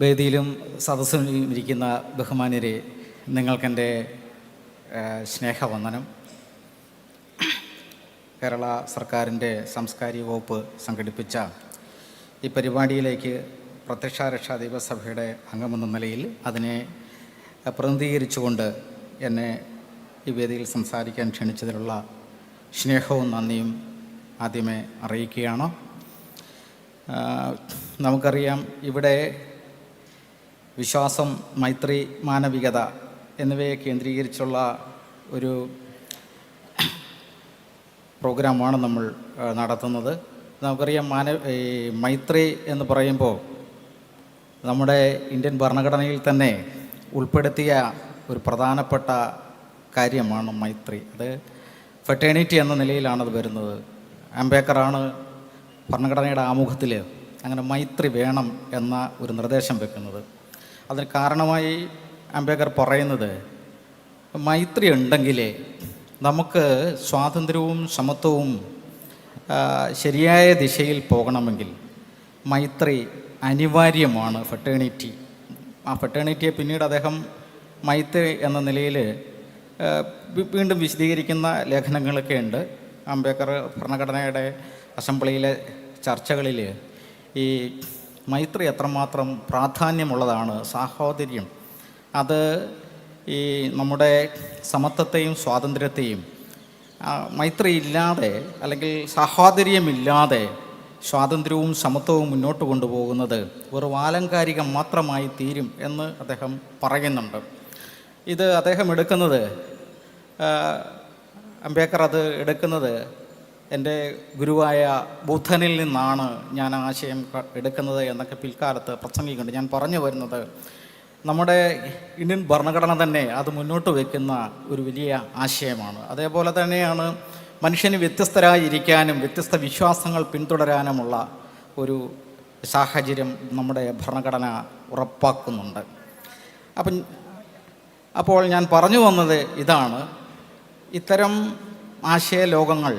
വേദിയിലും സദസ്സിലും ഇരിക്കുന്ന ബഹുമാന്യരെ നിങ്ങൾക്കെന്റെ സ്നേഹവന്ദനം. കേരള സർക്കാരിന്റെ സാംസ്കാരിക വകുപ്പ് സംഘടിപ്പിച്ച ഈ പരിപാടിയിലേക്ക് പ്രത്യക്ഷാരക്ഷാ ദൈവസഭയുടെ അംഗമെന്ന നിലയിൽ അതിനെ പ്രതിനിധീകരിച്ചുകൊണ്ട് എന്നെ ഈ വേദിയിൽ സംസാരിക്കാൻ ക്ഷണിച്ചതിലുള്ള സ്നേഹവും നന്ദിയും ആദ്യമേ അറിയിക്കുകയാണ്. നമുക്കറിയാം ഇവിടെ വിശ്വാസം മൈത്രി മാനവികത എന്നിവയെ കേന്ദ്രീകരിച്ചുള്ള ഒരു പ്രോഗ്രാമാണ് നമ്മൾ നടത്തുന്നത്. നമുക്കറിയാം മാന മൈത്രി എന്ന് പറയുമ്പോൾ നമ്മുടെ ഇന്ത്യൻ ഭരണഘടനയിൽ തന്നെ ഉൾപ്പെടുത്തിയ ഒരു പ്രധാനപ്പെട്ട കാര്യമാണ് മൈത്രി. അത് ഫെറ്റേണിറ്റി എന്ന നിലയിലാണത് വരുന്നത്. അംബേദ്കറാണ് ഭരണഘടനയുടെ ആമുഖത്തിൽ അങ്ങനെ മൈത്രി വേണം എന്ന ഒരു നിർദ്ദേശം വെക്കുന്നത്. അതിന് കാരണമായി അംബേദ്കർ പറയുന്നത് മൈത്രി ഉണ്ടെങ്കിലേ നമുക്ക് സ്വാതന്ത്ര്യവും സമത്വവും ശരിയായ ദിശയിൽ പോകണമെങ്കിൽ മൈത്രി അനിവാര്യമാണ് ഫെട്ടേണിറ്റി ആ ഫെട്ടേണിറ്റിയെ പിന്നീട് അദ്ദേഹം മൈത്രി എന്ന നിലയിൽ വീണ്ടും വിശദീകരിക്കുന്ന ലേഖനങ്ങളൊക്കെ ഉണ്ട്. അംബേദ്കർ ഭരണഘടനയുടെ അസംബ്ലിയിലെ ചർച്ചകളിൽ ഈ മൈത്രി എത്രമാത്രം പ്രാധാന്യമുള്ളതാണ് സാഹോദര്യം. അത് ഈ നമ്മുടെ സമത്വത്തെയും സ്വാതന്ത്ര്യത്തെയും മൈത്രി ഇല്ലാതെ അല്ലെങ്കിൽ സാഹോദര്യമില്ലാതെ സ്വാതന്ത്ര്യവും സമത്വവും മുന്നോട്ട് കൊണ്ടുപോകുന്നത് ഒരു ആലങ്കാരികം മാത്രമായി തീരും എന്ന് അദ്ദേഹം പറയുന്നുണ്ട്. ഇത് അദ്ദേഹം എടുക്കുന്നത് അംബേദ്കർ അത് എടുക്കുന്നത് എന്റെ ഗുരുവായ ബുദ്ധനിൽ നിന്നാണ് ഞാൻ ആശയം എടുക്കുന്നത് എന്നൊക്കെ പിൽക്കാലത്ത് പ്രസംഗിക്കുന്നുണ്ട്. ഞാൻ പറഞ്ഞു വരുന്നത് നമ്മുടെ ഇന്ത്യൻ ഭരണഘടന തന്നെ അത് മുന്നോട്ട് വയ്ക്കുന്ന ഒരു വലിയ ആശയമാണ്. അതേപോലെ തന്നെയാണ് മനുഷ്യന് വ്യത്യസ്തരായി ഇരിക്കാനും വ്യത്യസ്ത വിശ്വാസങ്ങൾ പിന്തുടരാനുമുള്ള ഒരു സാഹചര്യം നമ്മുടെ ഭരണഘടന ഉറപ്പാക്കുന്നുണ്ട്. അപ്പം അപ്പോൾ ഞാൻ പറഞ്ഞു വന്നത് ഇതാണ്. ഇത്തരം ആശയലോകങ്ങൾ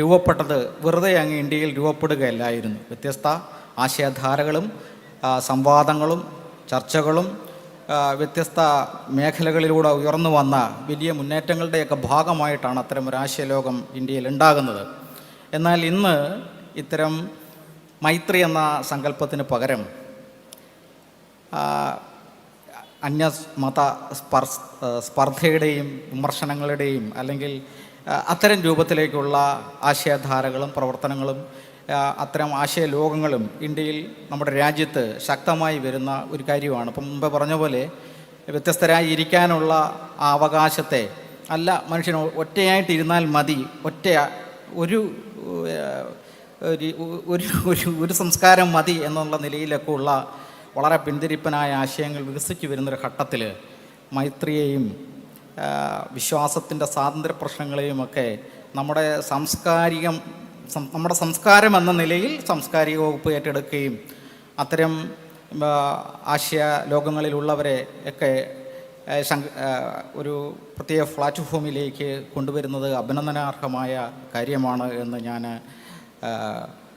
രൂപപ്പെട്ടത് വെറുതെ അങ്ങ് ഇന്ത്യയിൽ രൂപപ്പെടുകയല്ലായിരുന്നു. വ്യത്യസ്ത ആശയധാരകളും സംവാദങ്ങളും ചർച്ചകളും വ്യത്യസ്ത മേഖലകളിലൂടെ ഉയർന്നു വന്ന വലിയ മുന്നേറ്റങ്ങളുടെയൊക്കെ ഭാഗമായിട്ടാണ് അത്തരം ഒരു ആശയലോകം ഇന്ത്യയിൽ ഉണ്ടാകുന്നത്. എന്നാൽ ഇന്ന് ഇത്തരം മൈത്രി എന്ന സങ്കല്പത്തിന് പകരം അന്യ മത സ്പർ സ്പർദ്ധയുടെയും വിമർശനങ്ങളുടെയും അല്ലെങ്കിൽ അത്തരം രൂപത്തിലേക്കുള്ള ആശയധാരകളും പ്രവർത്തനങ്ങളും അത്തരം ആശയ ലോകങ്ങളും ഇന്ത്യയിൽ നമ്മുടെ രാജ്യത്ത് ശക്തമായി വരുന്ന ഒരു കാര്യമാണ്. ഇപ്പം മുമ്പ് പറഞ്ഞ പോലെ വ്യത്യസ്തരായി ഇരിക്കാനുള്ള ആ അവകാശത്തെ അല്ല മനുഷ്യന് ഒറ്റയായിട്ടിരുന്നാൽ മതി ഒറ്റ ഒരു ഒരു ഒരു ഒരു സംസ്കാരം മതി എന്നുള്ള നിലയിലൊക്കെ ഉള്ള വളരെ പിന്തിരിപ്പനായ ആശയങ്ങൾ വികസിച്ചു വരുന്നൊരു ഘട്ടത്തിൽ മൈത്രിയെയും വിശ്വാസത്തിന്റെ സ്വാതന്ത്ര്യ പ്രശ്നങ്ങളെയുമൊക്കെ നമ്മുടെ സാംസ്കാരികം നമ്മുടെ സംസ്കാരം എന്ന നിലയിൽ സാംസ്കാരിക വകുപ്പ് ഏറ്റെടുക്കുകയും അത്തരം ആശയ ലോകങ്ങളിലുള്ളവരെ ഒക്കെ ഒരു പ്രത്യേക പ്ലാറ്റ്ഫോമിലേക്ക് കൊണ്ടുവരുന്നത് അഭിനന്ദനാർഹമായ കാര്യമാണ് എന്ന് ഞാൻ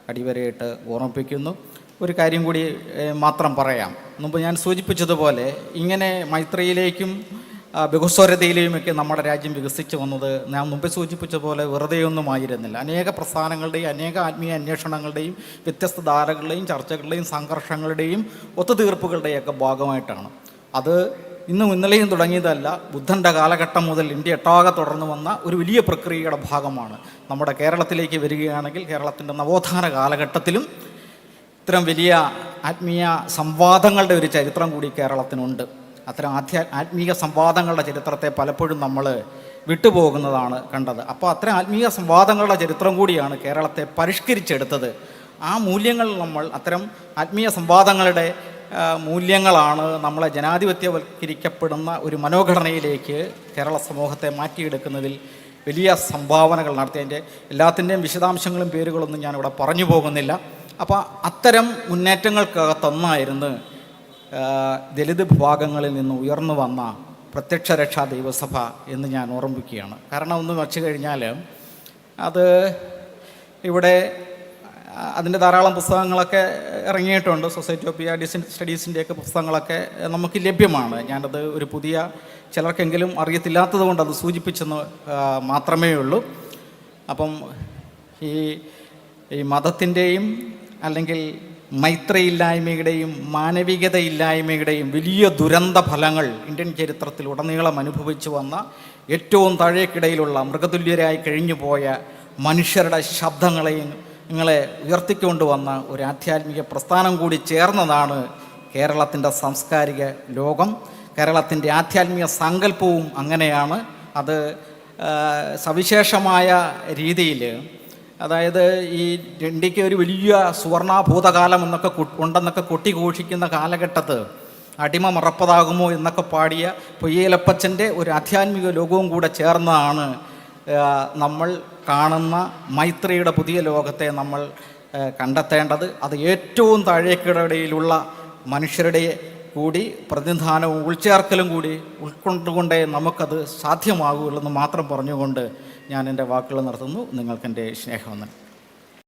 അടിവരയിട്ട് ഓർമ്മിപ്പിക്കുന്നു. ഒരു കാര്യം കൂടി മാത്രം പറയാം. മുമ്പ് ഞാൻ സൂചിപ്പിച്ചതുപോലെ ഇങ്ങനെ മൈത്രിയിലേക്കും ആ, ബഹുസ്വരതയിലെയുമൊക്കെ നമ്മുടെ രാജ്യം വികസിച്ചു വന്നത് ഞാൻ മുമ്പ് സൂചിപ്പിച്ച പോലെ വെറുതെയൊന്നും ആയിരുന്നില്ല. അനേക പ്രസ്ഥാനങ്ങളുടെയും അനേക ആത്മീയ അന്വേഷണങ്ങളുടെയും വ്യത്യസ്ത ധാരകളുടെയും ചർച്ചകളുടെയും സംഘർഷങ്ങളുടെയും ഒത്തുതീർപ്പുകളുടെയൊക്കെ ഭാഗമായിട്ടാണ്. അത് ഇന്നും ഇന്നലെയും തുടങ്ങിയതല്ല ബുദ്ധന്റെ കാലഘട്ടം മുതൽ ഇന്ത്യ എട്ടാകെ തുടർന്നു വന്ന ഒരു വലിയ പ്രക്രിയയുടെ ഭാഗമാണ്. നമ്മുടെ കേരളത്തിലേക്ക് വരികയാണെങ്കിൽ കേരളത്തിന്റെ നവോത്ഥാന കാലഘട്ടത്തിലും ഇത്തരം വലിയ ആത്മീയ സംവാദങ്ങളുടെ ഒരു ചരിത്രം കൂടി കേരളത്തിനുണ്ട്. അത്തരം ആധ്യാ ആത്മീയ സംവാദങ്ങളുടെ ചരിത്രത്തെ പലപ്പോഴും നമ്മൾ വിട്ടുപോകുന്നതാണ് കണ്ടത്. അപ്പോൾ അത്തരം ആത്മീയ സംവാദങ്ങളുടെ ചരിത്രം കൂടിയാണ് കേരളത്തെ പരിഷ്കരിച്ചെടുത്തത്. ആ മൂല്യങ്ങൾ നമ്മൾ അത്തരം ആത്മീയ സംവാദങ്ങളുടെ മൂല്യങ്ങളാണ് നമ്മളെ ജനാധിപത്യവൽക്കരിക്കപ്പെടുന്ന ഒരു മനോഘടനയിലേക്ക് കേരള സമൂഹത്തെ മാറ്റിയെടുക്കുന്നതിൽ വലിയ സംഭാവനകൾ നടത്തിയതിന്റെ എല്ലാത്തിന്റെയും വിശദാംശങ്ങളും പേരുകളൊന്നും ഞാനിവിടെ പറഞ്ഞു പോകുന്നില്ല. അപ്പോൾ അത്തരം മുന്നേറ്റങ്ങൾക്കകത്തൊന്നായിരുന്നു ദലിത് വിഭാഗങ്ങളിൽ നിന്ന് ഉയർന്നു വന്ന പ്രത്യക്ഷ രക്ഷാ ദൈവസഭ എന്ന് ഞാൻ ഓർമ്മിക്കുകയാണ് കാരണം ഒന്ന് വെച്ചു കഴിഞ്ഞാൽ അത് ഇവിടെ അതിന്റെ ധാരാളം പുസ്തകങ്ങളൊക്കെ ഇറങ്ങിയിട്ടുണ്ട്. സൊസൈറ്റി ഓഫ് ഡിസൻ സ്റ്റഡീസിന്റെയൊക്കെ പുസ്തകങ്ങളൊക്കെ നമുക്ക് ലഭ്യമാണ്. ഞാനത് ഒരു പുതിയ ചിലർക്കെങ്കിലും അറിയത്തില്ലാത്തത് കൊണ്ട് അത് സൂചിപ്പിച്ചെന്ന് മാത്രമേ ഉള്ളൂ. അപ്പം ഈ ഈ മതത്തിന്റെയും അല്ലെങ്കിൽ മൈത്രിയില്ലായ്മയുടെയും മാനവികതയില്ലായ്മയുടെയും വലിയ ദുരന്ത ഫലങ്ങൾ ഇന്ത്യൻ ചരിത്രത്തിൽ ഉടനീളം അനുഭവിച്ചു വന്ന ഏറ്റവും താഴേക്കിടയിലുള്ള മൃഗതുല്യരായി കഴിഞ്ഞു പോയ മനുഷ്യരുടെ ശബ്ദങ്ങളെയും നിങ്ങളെ ഉയർത്തിക്കൊണ്ടുവന്ന ഒരു ആധ്യാത്മിക പ്രസ്ഥാനം കൂടി ചേർന്നതാണ് കേരളത്തിന്റെ സാംസ്കാരിക ലോകം. കേരളത്തിന്റെ ആധ്യാത്മിക സങ്കല്പവും അങ്ങനെയാണ്. അത് സവിശേഷമായ രീതിയിൽ അതായത് ഈ ഇന്ത്യയ്ക്ക് ഒരു വലിയ സുവർണാഭൂതകാലം എന്നൊക്കെ ഉണ്ടെന്നൊക്കെ കൊട്ടിഘോഷിക്കുന്ന കാലഘട്ടത്ത് അടിമ മറപ്പതാകുമോ എന്നൊക്കെ പാടിയ പൊയ്യേലപ്പച്ചന്റെ ഒരു ആധ്യാത്മിക ലോകവും കൂടെ ചേർന്നതാണ് നമ്മൾ കാണുന്ന മൈത്രിയുടെ പുതിയ ലോകത്തെ നമ്മൾ കണ്ടെത്തേണ്ടത്. അത് ഏറ്റവും താഴേക്കിടയിലുള്ള മനുഷ്യരുടെ കൂടി പ്രതിനിധാനവും ഉൾച്ചേർക്കലും കൂടി ഉൾക്കൊണ്ടുകൊണ്ടേ നമുക്കത് സാധ്യമാകുകയുള്ളൂ എന്ന് മാത്രം പറഞ്ഞുകൊണ്ട് ഞാൻ എന്റെ വാക്കുകൾ നിർത്തുന്നു. നിങ്ങൾക്കെന്റെ സ്നേഹം